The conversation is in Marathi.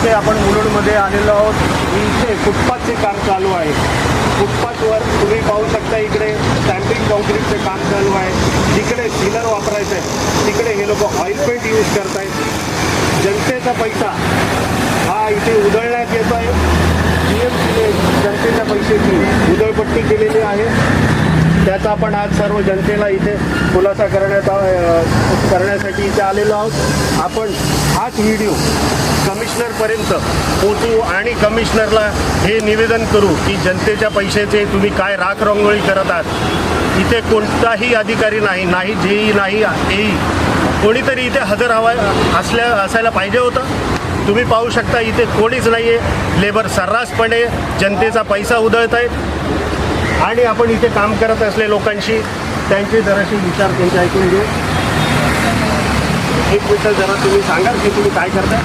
इथे आपण मुलुंडमध्ये आलेलो आहोत. इथे फुटपाथचे काम चालू आहे. फुटपाथवर तुम्ही पाहू शकता इकडे स्टॅम्पिंग कॉन्क्रीटचे काम चालू आहे. जिकडे सिलर वापरायचं आहे तिकडे हे लोक ऑइल पेंट यूज करतायत. जनतेचा पैसा हा इथे उधळण्यात येतो आहे पी एम जनतेच्या पैशाची उधळपट्टी केलेली आहे. याचा आपण आज सर्व जनतेला इथे खुलासा करण्यात आ- करण्यासाठी इथे आलेलो आहोत. आपण हाच व्हिडिओ कमिशनरपर्यंत पोचू आणि कमिशनरला हे निवेदन करू की जनतेच्या पैशाचे तुम्ही काय राख रांगोळी करत आहात. इथे कोणताही अधिकारी नाही नाही जेई नाही एई. कोणीतरी इथे हजर हवा असल्या असायला पाहिजे होतं. तुम्ही पाहू शकता इथे कोणीच नाही आहे लेबर सर्रासपणे जनतेचा पैसा उधळत आहेत आणि आपण इथे काम करत असले लोकांशी त्यांचे जराशी विचार त्यांचे ऐकून घेऊ. एक मिनिट जरा तुम्ही सांगाल की तुम्ही काय करता